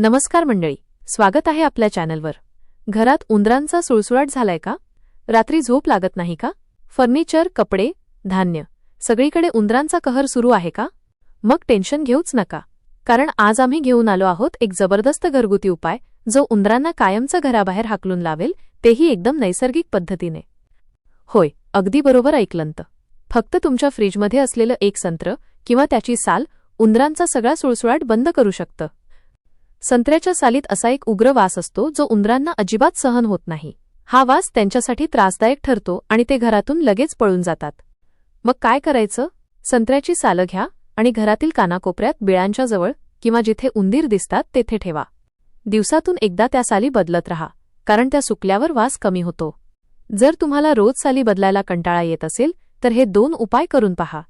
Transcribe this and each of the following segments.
नमस्कार मंडळी स्वागत आहे आपल्या चॅनलवर. घरात उंदरांचा सुळसुळाट झालाय का? रात्री झोप लागत नाही का? फर्निचर कपडे धान्य सगळीकडे उंदरांचा कहर सुरू आहे का? मग टेन्शन घेऊच नका. कारण आज आम्ही घेऊन आलो आहोत एक जबरदस्त घरगुती उपाय जो उंदरांना कायमचं घराबाहेर हाकलून लावेल तेही एकदम नैसर्गिक पद्धतीने. होय अगदी बरोबर ऐकलंत. फक्त तुमच्या फ्रीजमध्ये असलेलं एक संत्र किंवा त्याची साल उंदरांचा सगळा सुळसुळाट बंद करू शकतं. संत्र्याच्या सालीत असा एक उग्र वास असतो जो उंदरांना अजिबात सहन होत नाही. हा वास त्यांच्यासाठी त्रासदायक ठरतो आणि ते घरातून लगेच पळून जातात. मग काय करायचं? संत्र्याची सालं घ्या आणि घरातील कानाकोपऱ्यात बिळांच्या जवळ किंवा जिथे उंदीर दिसतात तेथे ठेवा. दिवसातून एकदा त्या साली बदलत राहा कारण त्या सुकल्यावर वास कमी होतो. जर तुम्हाला रोज साली बदलायला कंटाळा येत असेल तर हे दोन उपाय करून पहा.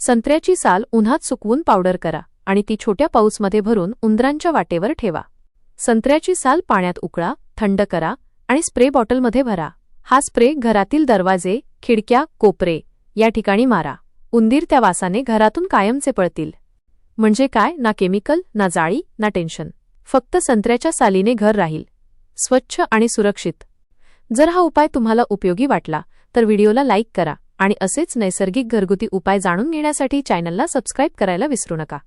संत्र्याची साल उन्हात सुकवून पावडर करा. आणि ती छोट्या पाऊसमध्ये भरून उंदरांच्या वाटेवर ठेवा. संत्र्याची साल पाण्यात उकळा थंड करा आणि स्प्रे बॉटलमध्ये भरा. हा स्प्रे घरातील दरवाजे खिडक्या कोपरे या ठिकाणी मारा. उंदीर त्या वासाने घरातून कायमचे पळतील. म्हणजे काय? ना केमिकल ना जाळी ना टेन्शन. फक्त संत्र्याच्या सालीने घर राहील. स्वच्छ आणि सुरक्षित. जर हा उपाय तुम्हाला उपयोगी वाटला तर व्हिडिओला लाईक करा आणि असेच नैसर्गिक घरगुती उपाय जाणून घेण्यासाठी चॅनलला सबस्क्राईब करायला विसरू नका.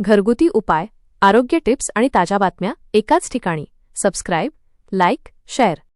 घरगुती उपाय आरोग्य टिप्स आणि ताज्या बातम्या एकाच ठिकाणी. Subscribe like share.